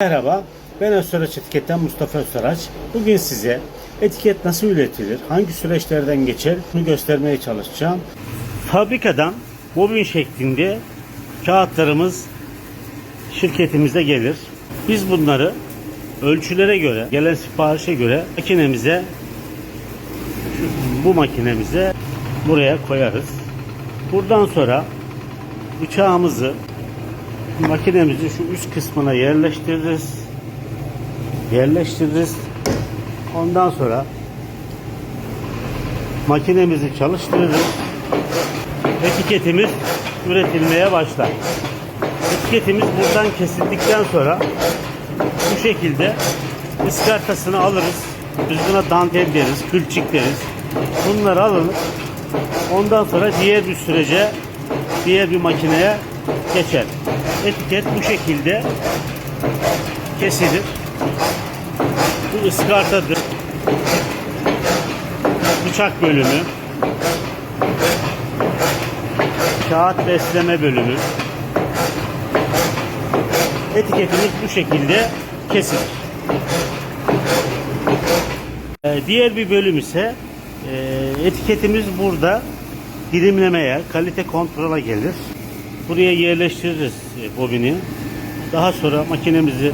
Merhaba, ben Özsaraç Etiket'ten Mustafa Özsaraç. Bugün size etiket nasıl üretilir, hangi süreçlerden geçer bunu göstermeye çalışacağım. Fabrikadan bobin şeklinde kağıtlarımız şirketimize gelir. Biz bunları ölçülere göre, gelen siparişe göre makinemize bu makinemize buraya koyarız. Buradan sonra bıçağımızı makinemizi şu üst kısmına yerleştiririz. Yerleştiririz. Ondan sonra makinemizi çalıştırırız. Etiketimiz üretilmeye başlar. Etiketimiz buradan kesildikten sonra bu şekilde ıskartasını alırız. Biz buna dantel deriz, külçik deriz. Bunları alınır. Ondan sonra diğer bir sürece, diğer bir makineye geçer. Etiket bu şekilde kesilir. Bu ıskartadır. Bıçak bölümü. Kağıt besleme bölümü. Etiketimiz bu şekilde kesilir. Ee, Diğer bir bölüm ise e, etiketimiz burada dilimlemeye, kalite kontrola gelir. Buraya yerleştiririz e, bobini. Daha sonra makinemizi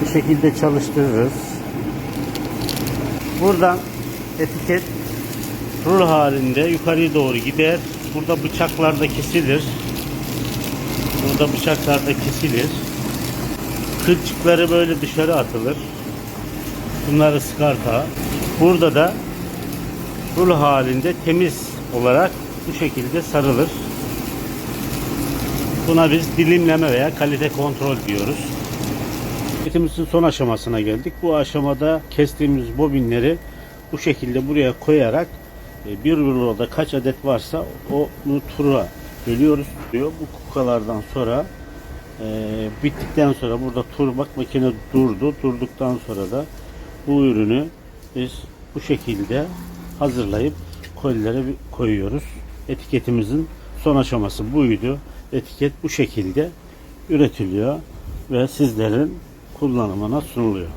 bu şekilde çalıştırırız. Buradan etiket rul halinde yukarıya doğru gider. Burada bıçaklarda kesilir. Burada bıçaklarda kesilir. Kılçıkları böyle dışarı atılır. Bunlar ıskarta. Burada da rul halinde temiz olarak bu şekilde sarılır. Buna biz dilimleme veya kalite kontrol diyoruz. Etimizin son aşamasına geldik. Bu aşamada kestiğimiz bobinleri bu şekilde buraya koyarak e, bir ruloda kaç adet varsa onu tura bölüyoruz diyor. Bu kukalardan sonra e, bittikten sonra burada tur bak makine durdu. Durduktan sonra da bu ürünü biz bu şekilde hazırlayıp kolilere koyuyoruz. Etiketimizin son aşaması buydu. Etiket bu şekilde üretiliyor ve sizlerin kullanımına sunuluyor.